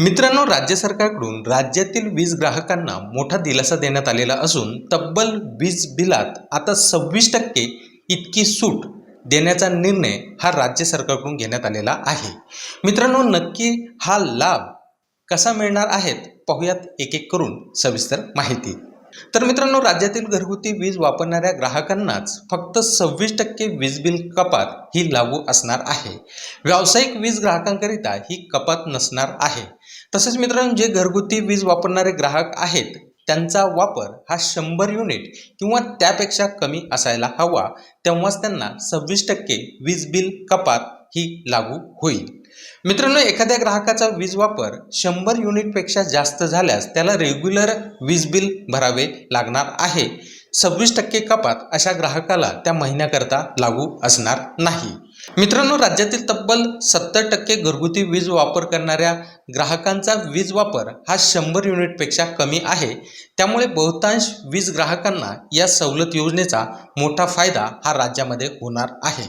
मित्रांनो राज्य सरकारकडून राज्यातील वीज ग्राहकांना मोठा दिलासा देण्यात आलेला असून तब्बल वीज बिलात आता सव्वीस टक्के इतकी सूट देण्याचा निर्णय हा राज्य सरकारकडून घेण्यात आलेला आहे. मित्रांनो नक्की हा लाभ कसा मिळणार आहेत? पाहूयात एक एक करून सविस्तर माहिती. तर मित्रांनो राज्यातील घरगुती वीज वापरणाऱ्या ग्राहकांनाच फक्त सव्वीस टक्के वीज बिल कपात ही लागू असणार आहे. व्यावसायिक वीज ग्राहकांकरिता ही कपात नसणार आहे. तसेच मित्रांनो जे घरगुती वीज वापरणारे ग्राहक आहेत त्यांचा वापर हा शंभर युनिट किंवा त्यापेक्षा कमी असायला हवा तेव्हाच त्यांना सव्वीस टक्के वीज बिल कपात ही लागू होईल. मित्रांनो एखाद्या ग्राहकाचा वीज वापर शंभर युनिटपेक्षा जास्त झाल्यास त्याला रेग्युलर वीज बिल भरावे लागणार आहे. सव्वीस टक्के कपात अशा ग्राहकाला त्या महिन्याकरता लागू असणार नाही. मित्रांनो राज्यातील तब्बल सत्तर टक्के घरगुती वीज वापर करणाऱ्या ग्राहकांचा वीज वापर हा शंभर युनिटपेक्षा कमी आहे. त्यामुळे बहुतांश वीज ग्राहकांना या सवलत योजनेचा मोठा फायदा हा राज्यामध्ये होणार आहे.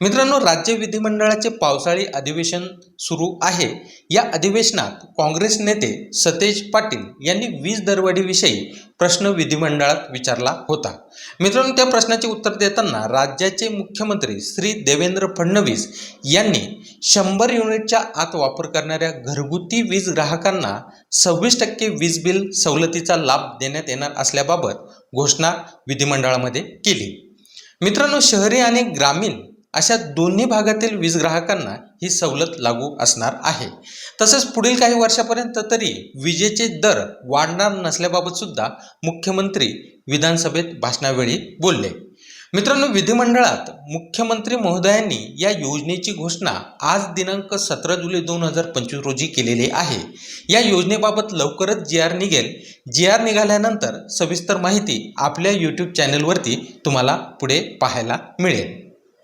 मित्रांनो राज्य विधिमंडळाचे पावसाळी अधिवेशन सुरू आहे. या अधिवेशनात काँग्रेस नेते सतेज पाटील यांनी वीज दरवाढीविषयी प्रश्न विधिमंडळात विचारला होता. मित्रांनो त्या प्रश्नाचे उत्तर देताना राज्याचे मुख्यमंत्री श्री देवेंद्र फडणवीस यांनी शंभर युनिटच्या आत वापर करणाऱ्या घरगुती वीज ग्राहकांना सव्वीस टक्के वीज बिल सवलतीचा लाभ देण्यात येणार असल्याबाबत घोषणा विधिमंडळामध्ये केली. मित्रांनो शहरी आणि ग्रामीण अशा दोन्ही भागातील वीज ग्राहकांना ही सवलत लागू असणार आहे. तसंच पुढील काही वर्षापर्यंत तरी विजेचे दर वाढणार नसल्याबाबत सुद्धा मुख्यमंत्री विधानसभेत भाषणावेळी बोलले. मित्रांनो विधिमंडळात मुख्यमंत्री महोदयांनी या योजनेची घोषणा आज दिनांक सतरा जुलै दोन हजार पंचवीस रोजी केलेली आहे. या योजनेबाबत लवकरच जी आर निघेल. जी आर निघाल्यानंतर सविस्तर माहिती आपल्या यूट्यूब चॅनलवरती तुम्हाला पुढे पाहायला मिळेल.